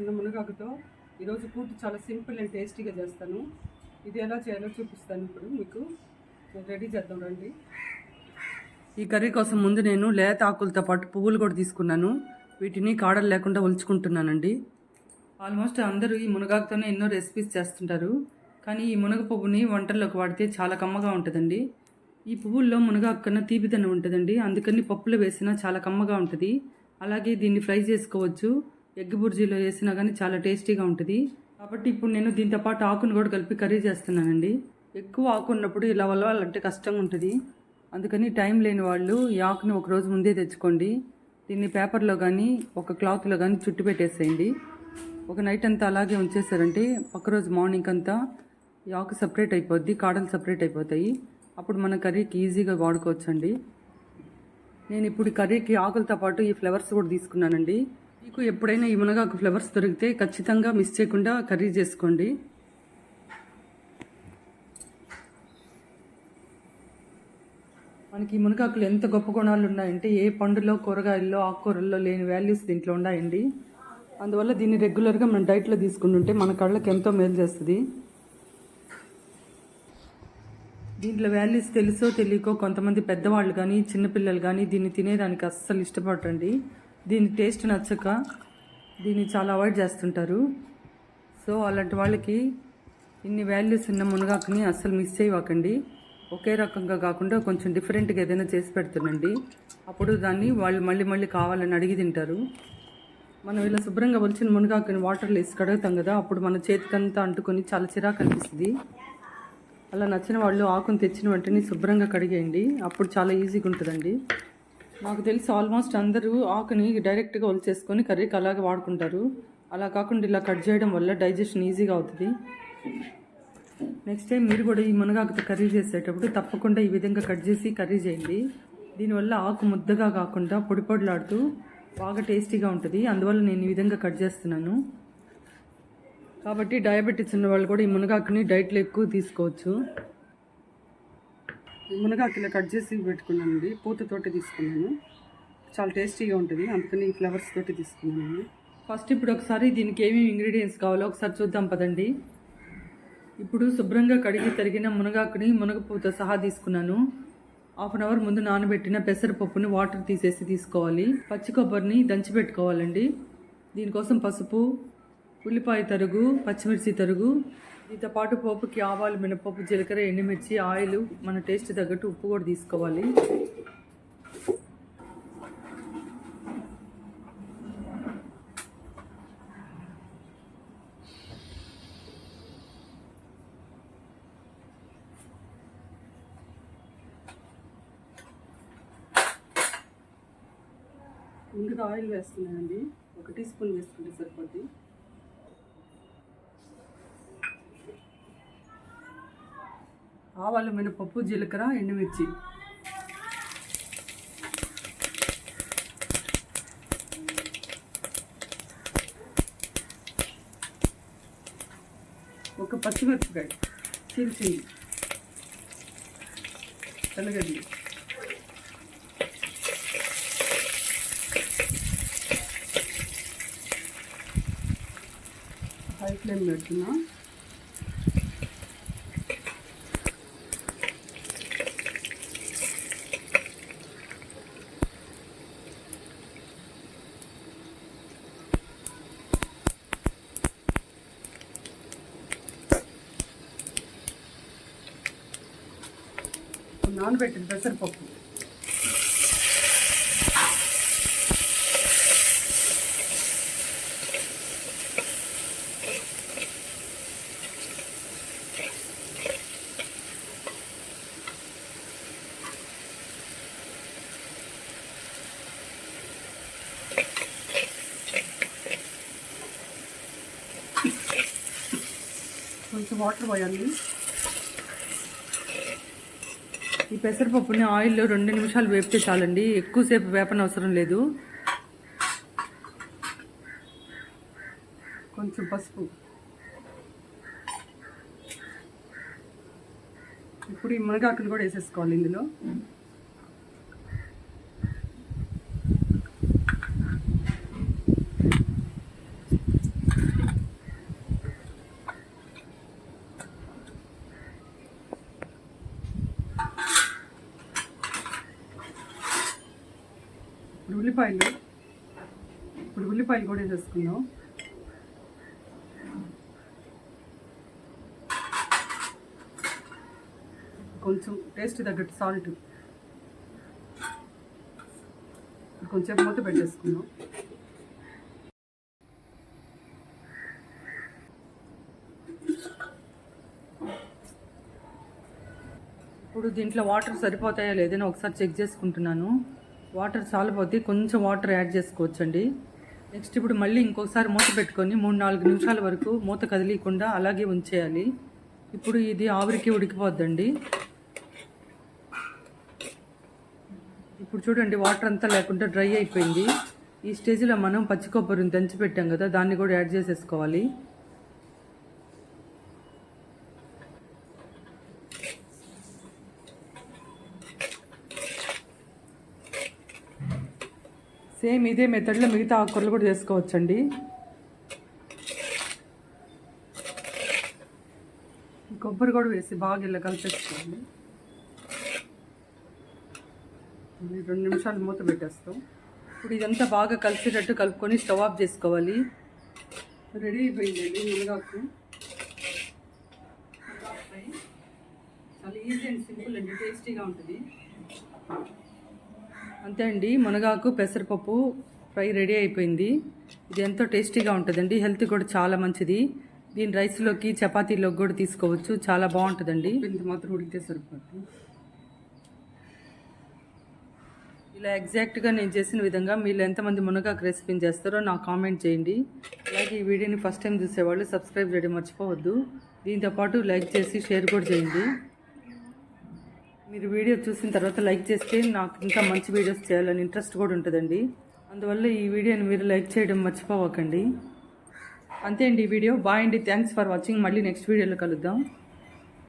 చిన్న మునగాకుతో ఈరోజు కూటు చాలా సింపుల్ అండ్ టేస్టీగా చేస్తాను. ఇది ఎలా చేయాలో చూపిస్తాను ఇప్పుడు మీకు. రెడీ చేద్దాం రండి. ఈ కర్రీ కోసం ముందు నేను లేత ఆకులతో పాటు పువ్వులు కూడా తీసుకున్నాను. వీటిని కాడలు లేకుండా ఒలుచుకుంటున్నానండి. ఆల్మోస్ట్ అందరూ ఈ మునగాకుతోనే ఎన్నో రెసిపీస్ చేస్తుంటారు. కానీ ఈ మునగ పువ్వుని వంటల్లోకి వాడితే చాలా కమ్మగా ఉంటుందండి. ఈ పువ్వుల్లో మునగాకు కన్నా తీపిదనం ఉంటుందండి. అందుకని పప్పులో వేసినా చాలా కమ్మగా ఉంటుంది. అలాగే దీన్ని ఫ్రై చేసుకోవచ్చు. ఎగ్ బుర్జీలో వేసినా కానీ చాలా టేస్టీగా ఉంటుంది. కాబట్టి ఇప్పుడు నేను దీంతో పాటు ఆకును కూడా కలిపి కర్రీ చేస్తున్నానండి. ఎక్కువ ఆకు ఉన్నప్పుడు ఇలా వలవాలంటే కష్టంగా ఉంటుంది. అందుకని టైం లేని వాళ్ళు ఈ ఆకుని ఒక రోజు ముందే తెచ్చుకోండి. దీన్ని పేపర్లో కానీ ఒక క్లాత్లో కానీ చుట్టు పెట్టేసేయండి. ఒక నైట్ అంతా అలాగే ఉంచేసారంటే ఒకరోజు రోజు మార్నింగ్ అంతా ఈ ఆకు సపరేట్ అయిపోద్ది కాడలు సపరేట్ అయిపోతాయి. అప్పుడు మన కర్రీకి ఈజీగా వాడుకోవచ్చండి. నేను ఇప్పుడు ఈ కర్రీకి ఆకులతో పాటు ఈ ఫ్లవర్స్ కూడా తీసుకున్నానండి. మీకు ఎప్పుడైనా ఈ మునగాకు ఫ్లవర్స్ దొరికితే ఖచ్చితంగా మిస్ చేయకుండా కర్రీ చేసుకోండి. మనకి ఈ మునగాకులు ఎంత గొప్ప గుణాలు ఉన్నాయంటే ఏ పండులో కూరగాయల్లో ఆకుకూరల్లో లేని వాల్యూస్ దీంట్లో ఉన్నాయండి. అందువల్ల దీన్ని రెగ్యులర్గా మనం డైట్లో తీసుకుంటుంటే మన కళ్ళకి ఎంతో మేలు చేస్తుంది. దీంట్లో వాల్యూస్ తెలుసో తెలియకో కొంతమంది పెద్దవాళ్ళు కానీ చిన్నపిల్లలు కానీ దీన్ని తినేదానికి అస్సలు ఇష్టపడరండి. దీని టేస్ట్ నచ్చక దీన్ని చాలా అవాయిడ్ చేస్తుంటారు. సో అలాంటి వాళ్ళకి ఇన్ని వాల్యూస్ ఉన్న మునగాకుని అస్సలు మిస్ చేయవకండి. ఒకే రకంగా కాకుండా కొంచెం డిఫరెంట్గా ఏదైనా చేసి పెడుతుండండి. అప్పుడు దాన్ని వాళ్ళు మళ్ళీ మళ్ళీ కావాలని అడిగి తింటారు. మనం ఇలా శుభ్రంగా వచ్చిన మునగాకుని వాటర్లో వేసి కడుగుతాం కదా అప్పుడు మన చేతికంతా అంటుకొని చాలా చిరాకు అనిపిస్తుంది. అలా నచ్చిన వాళ్ళు ఆకును తెచ్చిన వెంటనే శుభ్రంగా కడిగేయండి. అప్పుడు చాలా ఈజీగా ఉంటుందండి. నాకు తెలిసి ఆల్మోస్ట్ అందరూ ఆకుని డైరెక్ట్గా ఒలిచేసుకొని కర్రీకి అలాగే వాడుకుంటారు. అలా కాకుండా ఇలా కట్ చేయడం వల్ల డైజెషన్ ఈజీగా అవుతుంది. నెక్స్ట్ టైం మీరు కూడా ఈ మునగాకుతో కర్రీ చేసేటప్పుడు తప్పకుండా ఈ విధంగా కట్ చేసి కర్రీ చేయండి. దీనివల్ల ఆకు ముద్దగా కాకుండా పొడి పొడిలాడుతూ బాగా టేస్టీగా ఉంటుంది. అందువల్ల నేను ఈ విధంగా కట్ చేస్తున్నాను. కాబట్టి డయాబెటీస్ ఉన్న వాళ్ళు కూడా ఈ మునగాకుని డైట్లో ఎక్కువ తీసుకోవచ్చు. మునగాకు ఇలా కట్ చేసి పెట్టుకున్నానండి. పూతతోటి తీసుకున్నాను. చాలా టేస్టీగా ఉంటుంది. అందుకని ఈ ఫ్లవర్స్ తోటి తీసుకున్నాను. ఫస్ట్ ఇప్పుడు ఒకసారి దీనికి ఏమేమి ఇంగ్రీడియంట్స్ కావాలో ఒకసారి చూద్దాం పదండి. ఇప్పుడు శుభ్రంగా కడిగి తరిగిన మునగాకుని మునగపూత సహా తీసుకున్నాను. హాఫ్ అన్ అవర్ ముందు నానబెట్టిన పెసరపప్పుని వాటర్ తీసేసి తీసుకోవాలి. పచ్చి కొబ్బరిని దంచి పెట్టుకోవాలండి. దీనికోసం పసుపు ఉల్లిపాయ తరుగు పచ్చిమిర్చి తరుగు దీంతో పాటు పోపుకి ఆవాలు మినపప్పు జీలకర్ర ఎండుమిర్చి ఆయిల్ మన టేస్ట్ తగ్గట్టు ఉప్పు కూడా తీసుకోవాలి. ముందుగా ఆయిల్ వేస్తున్నానండి. ఒక టీ స్పూన్ వేసుకుంటే సరిపోద్ది. ఆవాలు మినపప్పు జీలకర్ర ఎండుమిర్చి. ఒక పచ్చిమిరపకాయ చీల్చింది తెల్లగడ్డి హై ఫ్లేమ్ పెడుతున్నా నానబెట్టిన పెసరపప్పు. కొంచెం వాటర్ పోయాలి. ఈ పెసరపప్పుని ఆయిల్లో రెండు నిమిషాలు వేపితే చాలండి. ఎక్కువసేపు వేపన అవసరం లేదు. కొంచెం పసుపు. ఇప్పుడు ఈ మునగాకును కూడా వేసేసుకోవాలి ఇందులో. ఇప్పుడు ఉల్లిపాయలు. ఇప్పుడు ఉల్లిపాయలు కూడా వేసేసుకుందాం. కొంచెం టేస్ట్ తగ్గట్టు సాల్ట్ కొంచెం మూత పెట్టేసుకుందాం. ఇప్పుడు దీంట్లో వాటర్ సరిపోతాయా లేదని ఒకసారి చెక్ చేసుకుంటున్నాను. వాటర్ చాలిపోతే కొంచెం వాటర్ యాడ్ చేసుకోవచ్చండి. నెక్స్ట్ ఇప్పుడు మళ్ళీ ఇంకొకసారి మూత పెట్టుకొని మూడు నాలుగు నిమిషాల వరకు మూత కదిలియకుండా అలాగే ఉంచేయాలి. ఇప్పుడు ఇది ఆవిరికి ఉడికిపోద్దండి. ఇప్పుడు చూడండి వాటర్ అంతా లేకుండా డ్రై అయిపోయింది. ఈ స్టేజ్లో మనం పచ్చి కొబ్బరిని దంచి పెట్టాం కదా దాన్ని కూడా యాడ్ చేసేసుకోవాలి. సేమ్ ఇదే మెథడ్లో మిగతా ఆకుకూరలు కూడా చేసుకోవచ్చండి. కొబ్బరి కూడా వేసి బాగా ఇలా కలిపేసుకోండి. రెండు నిమిషాలు మూత పెట్టేస్తాం. ఇప్పుడు ఇదంతా బాగా కలిసేటట్టు కలుపుకొని స్టవ్ ఆఫ్ చేసుకోవాలి. రెడీ అయిపోయిందండి మునగాకు చాలా ఈజీ అండ్ సింపుల్ అండి టేస్టీగా ఉంటుంది. అంతే అండి. మునగాకు పెసరపప్పు ఫ్రై రెడీ అయిపోయింది. ఇది ఎంతో టేస్టీగా ఉంటుందండి. హెల్త్ కూడా చాలా మంచిది. దీని రైస్లోకి చపాతీలోకి కూడా తీసుకోవచ్చు. చాలా బాగుంటుందండి. ఇంత మాత్రం ఉడికితే సరిపోతుంది ఇలా ఎగ్జాక్ట్గా నేను చేసిన విధంగా మీరు ఎంతమంది మునగాకు రెసిపీని చేస్తారో నాకు కామెంట్ చేయండి. అలాగే ఈ వీడియోని ఫస్ట్ టైం చూసేవాళ్ళు సబ్స్క్రైబ్ చేయడం మర్చిపోవద్దు. దీంతోపాటు లైక్ చేసి షేర్ కూడా చేయండి. మీరు వీడియో చూసిన తర్వాత లైక్ చేస్తే నాకు ఇంకా మంచి వీడియోస్ చేయాలని ఇంట్రెస్ట్ కూడా ఉంటుందండి. అందువల్ల ఈ వీడియోని మీరు లైక్ చేయడం మర్చిపోవకండి. అంతే అండి ఈ వీడియో. బాయ్ అండి. థ్యాంక్స్ ఫర్ వాచింగ్ మళ్ళీ నెక్స్ట్ వీడియోలో కలుద్దాం.